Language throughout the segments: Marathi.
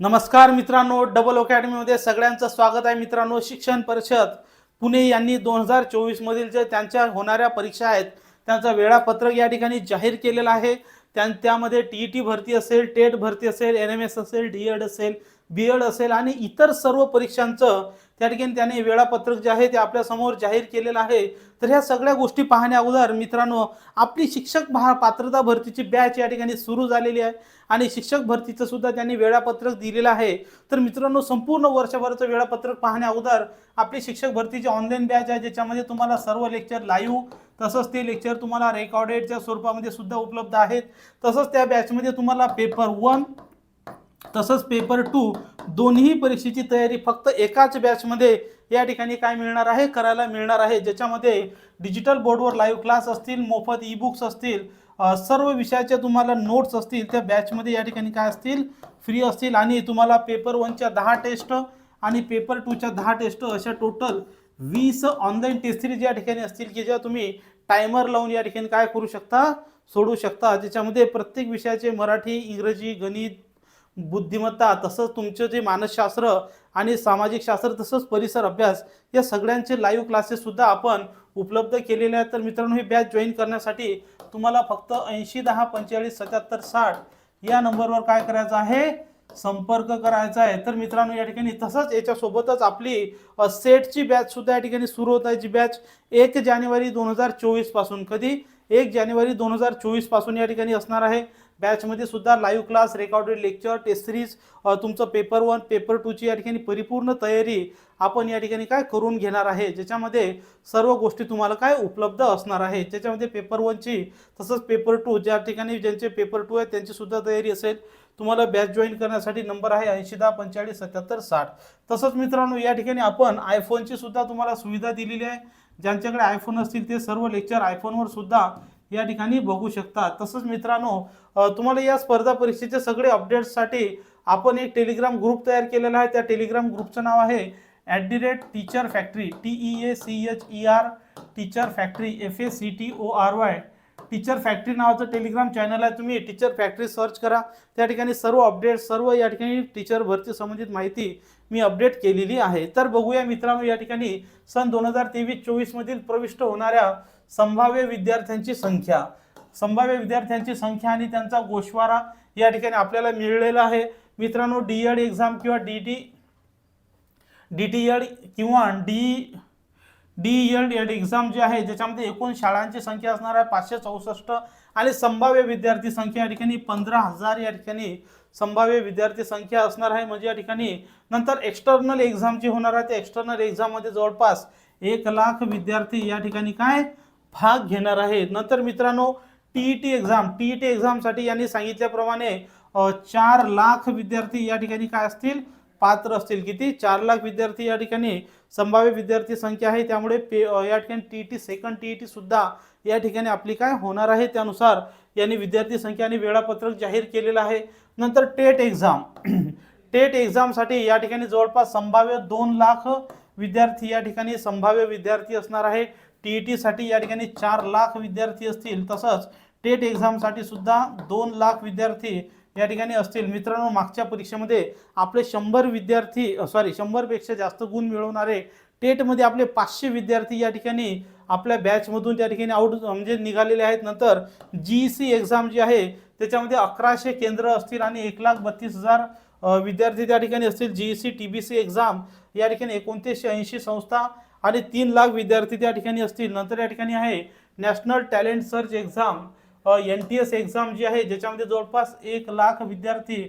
नमस्कार मित्रांनो डबल अकॅडमीमध्ये सगळ्यांचं स्वागत आहे. मित्रांनो शिक्षण परिषद पुणे यांनी दोन हजार चोवीसमधील जे त्यांच्या होणाऱ्या परीक्षा आहेत त्यांचं वेळापत्रक या ठिकाणी जाहीर केलेलं आहे. त्या त्यामध्ये टी ई टी भरती असेल टेट भरती असेल एन एम एस असेल डी एड असेल बी एड असेल आणि इतर सर्व परीक्षांचं त्या ठिकाणी त्याने वेळापत्रक जे आहे ते आपल्यासमोर जाहीर केलेलं आहे. तर ह्या सगळ्या गोष्टी पाहण्या अगोदर मित्रांनो आपली शिक्षक भा पात्रता भरतीची बॅच या ठिकाणी सुरू झालेली आहे आणि शिक्षक भरतीचं सुद्धा त्यांनी वेळापत्रक दिलेलं आहे. तर मित्रांनो संपूर्ण वर्षभराचं वेळापत्रक पाहण्या अगोदर आपली शिक्षक भरतीची ऑनलाईन बॅच आहे ज्याच्यामध्ये तुम्हाला सर्व लेक्चर लाईव्ह तसंच ते लेक्चर तुम्हाला रेकॉर्डेडच्या स्वरूपामध्ये सुद्धा उपलब्ध आहेत. तसंच त्या बॅचमध्ये तुम्हाला पेपर वन तसंच पेपर टू दोन्ही परीक्षेची तयारी फक्त एकाच बॅचमध्ये या ठिकाणी काय मिळणार आहे? करायला मिळणार आहे. ज्याच्यामध्ये डिजिटल बोर्डवर लाईव्ह क्लास असतील मोफत ई बुक्स असतील सर्व विषयाच्या तुम्हाला नोट्स असतील त्या बॅचमध्ये या ठिकाणी काय असतील? फ्री असतील आणि तुम्हाला पेपर वनच्या दहा टेस्ट आणि पेपर टूच्या दहा टेस्ट अशा टोटल वीस ऑनलाईन टेस्ट सिरीज या ठिकाणी असतील की ज्या तुम्ही टायमर लावून या ठिकाणी काय करू शकता? सोडू शकता. ज्याच्यामध्ये प्रत्येक विषयाचे मराठी इंग्रजी गणित बुद्धिमत्ता तसंच तुमचं जे मानसशास्त्र आणि सामाजिक शास्त्र तसंच परिसर अभ्यास या सगळ्यांचे लाईव्ह क्लासेससुद्धा आपण उपलब्ध केलेले आहेत. तर मित्रांनो ही बॅच जॉईन करण्यासाठी तुम्हाला फक्त ऐंशी दहा पंचेचाळीस सत्याहत्तर साठ या नंबरवर काय करायचं आहे? संपर्क करायचा आहे. तर मित्रांनो या ठिकाणी तसंच याच्यासोबतच आपली सेटची बॅचसुद्धा या ठिकाणी सुरू होत आहे. जी बॅच एक जानेवारी दोन हजार चोवीसपासून कधी? एक जानेवारी दोन हजार चोवीसपासून या ठिकाणी असणार आहे. बॅचमध्ये सुद्धा live class recorded lecture test series तुमचं पेपर वन पेपर टूची या ठिकाणी परिपूर्ण तयारी आपण या ठिकाणी काय करून घेणार आहे? ज्याच्यामध्ये सर्व गोष्टी तुम्हाला काय उपलब्ध असणार आहे? ज्याच्यामध्ये पेपर वनची तसंच पेपर टू ज्या ठिकाणी ज्यांचे पेपर टू आहे त्यांची सुद्धा तयारी असेल. तुम्हाला बॅच जॉईन करण्यासाठी नंबर आहे ऐंशी दहा पंचेचाळीस सत्याहत्तर साठ. तसंच मित्रांनो या ठिकाणी आपण आयफोनची सुद्धा तुम्हाला सुविधा दिलेली आहे. ज्यांच्याकडे आयफोन असतील ते सर्व लेक्चर आयफोनवर सुद्धा या ठिकाणी बघू शकता. तसंच मित्रांनो तुम्हाला या स्पर्धा परीक्षेचे सगळे अपडेट्ससाठी आपण एक टेलिग्राम ग्रुप तयार केलेला आहे. त्या टेलिग्राम ग्रुपचं नाव आहे at the rate teacher factory. T E A C H E R teacher factory F A C T O R Y teacher factory नावाचं टेलिग्राम चॅनल आहे. तुम्ही टीचर फॅक्टरी सर्च करा. त्या ठिकाणी सर्व अपडेट सर्व या ठिकाणी टीचर भरती संबंधित माहिती मी अपडेट केलेली आहे. तर बघूया मित्रांनो या ठिकाणी सन दोन हजार तेवीस चोवीसमधील प्रविष्ट होणाऱ्या संभाव्य विद्यार्थ्यांची संख्या. संभाव्य विद्यार्थ्यांची संख्या आणि त्यांचा गोशवारा या ठिकाणी आपल्याला मिळलेला आहे. मित्रांनो डी एड एक्झाम किंवा D T D T Ed किंवा D D Ed Ed exam जी आहे ज्याच्यामध्ये एकूण शाळांची संख्या असणार आहे पाचशे चौसष्ट आणि संभाव्य विद्यार्थी संख्या या ठिकाणी पंधरा हजार या ठिकाणी संभाव्य विद्यार्थी संख्या असणार आहे. म्हणजे या ठिकाणी नंतर एक्सटर्नल एक्झाम जी होणार आहे त्या एक्सटर्नल एक्झाममध्ये जवळपास एक लाख विद्यार्थी या ठिकाणी काय? भाग घेणार आहेत नंतर मित्रांनो T E T exam T E T एक्झामसाठी यांनी सांगितल्याप्रमाणे चार लाख विद्यार्थी या ठिकाणी काय असतील? पात्र असतील. किती? चार लाख विद्यार्थी या ठिकाणी संभाव्य विद्यार्थी संख्या आहे. त्यामुळे पे या ठिकाणी T E T second T E T सुद्धा या ठिकाणी आपली काय होणार आहे? त्यानुसार यांनी विद्यार्थी संख्या आणि वेळापत्रक जाहीर केलेलं आहे. नंतर टेट एक्झाम टेट एक्झामसाठी या ठिकाणी जवळपास संभाव्य दोन लाख विद्यार्थी या ठिकाणी संभाव्य विद्यार्थी असणार आहे. टी ई टीसाठी या ठिकाणी चार लाख विद्यार्थी असतील. तसंच टेट एक्झामसाठी सुद्धा दोन लाख विद्यार्थी या ठिकाणी असतील. मित्रांनो मागच्या परीक्षेमध्ये आपले शंभर विद्यार्थी सॉरी शंभरपेक्षा जास्त गुण मिळवणारे टेटमध्ये आपले पाचशे विद्यार्थी या ठिकाणी आपल्या बॅचमधून त्या ठिकाणी आउट म्हणजे निघालेले आहेत. नंतर जी सी एक्झाम जी आहे त्याच्यामध्ये अकराशे केंद्र असतील आणि एक लाख बत्तीस हजार विद्यार्थी त्या ठिकाणी असतील. G E C T B C exam या ठिकाणी एकोणतीसशे ऐंशी संस्था आणि तीन लाख विद्यार्थी त्या ठिकाणी असतील. नंतर या ठिकाणी आहे national talent search exam N T S exam जी आहे ज्याच्यामध्ये जवळपास एक लाख विद्यार्थी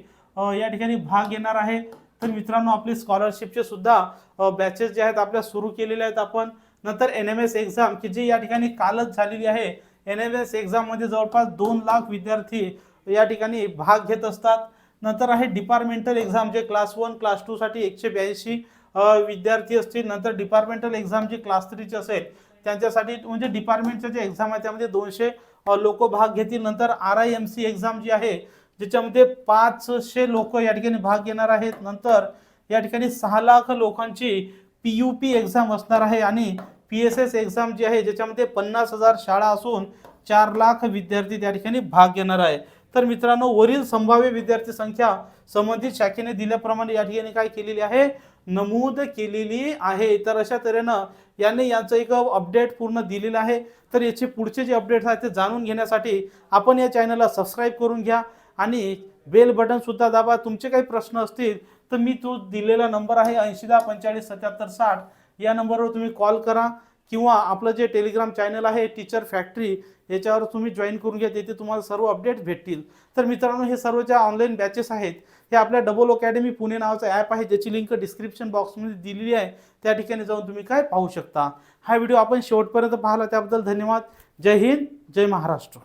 या ठिकाणी भाग घेणार आहे. तर मित्रांनो आपली स्कॉलरशिपचे सुद्धा बॅचेस जे आहेत आपल्या सुरू केलेले आहेत आपण. नंतर एन एम एस एक्झाम की जी या ठिकाणी कालच झालेली आहे. एन एम एस एक्झाममध्ये जवळपास दोन लाख विद्यार्थी या ठिकाणी भाग घेत असतात. नंतर आहे डिपार्टमेंटल एक्झाम जे क्लास वन क्लास टूसाठी एकशे ब्याऐंशी विद्यार्थी असतील नंतर डिपार्टमेंटल एक्झाम जी क्लास थ्रीची असेल त्यांच्यासाठी म्हणजे डिपार्टमेंटच्या जे एक्झाम आहे त्यामध्ये दोनशे लोक भाग घेतील. नंतर R I M C exam जी आहे ज्याच्यामध्ये पाचशे लोक या ठिकाणी भाग घेणार आहेत. नंतर या ठिकाणी सहा लाख लोकांची पी यू पी एक्झाम असणार आहे आणि पी एस एस एक्झाम जी आहे ज्याच्यामध्ये पन्नास हजार शाळा असून चार लाख विद्यार्थी त्या ठिकाणी भाग घेणार आहे. तर मित्रांनो वरील संभाव्य विद्यार्थी संख्या संबंधित शाखेने दिल्याप्रमाणे या ठिकाणी काय केलेली आहे? नमूद केलेली आहे. तर अशा तऱ्हेनं याने यांचं एक अपडेट पूर्ण दिलेलं आहे. तर याचे पुढचे जे अपडेट्स आहेत ते जाणून घेण्यासाठी आपण या चॅनलला सबस्क्राईब करून घ्या आणि बेल बटनसुद्धा दाबा. तुमचे काही प्रश्न असतील तर मी तो दिलेला नंबर आहे ऐंशी दहा पंचेचाळीस सत्याहत्तर साठ. या नंबरवर तुम्ही कॉल करा. किंवा आपलं जे टेलिग्राम चॅनल आहे टीचर फॅक्टरी याच्यावर तुम्ही जॉईन करून घ्या तिथे तुम्हाला सर्व अपडेट भेटतील. तर मित्रांनो हे सर्व ज्या ऑनलाईन बॅचेस आहेत हे आपल्या डबल अकॅडमी पुणे नावाचं ॲप आहे ज्याची लिंक डिस्क्रिप्शन बॉक्समध्ये दिलेली आहे. त्या ठिकाणी जाऊन तुम्ही काय पाहू शकता. हा व्हिडिओ आपण शेवटपर्यंत पाहिला त्याबद्दल धन्यवाद. जय हिंद जय महाराष्ट्र.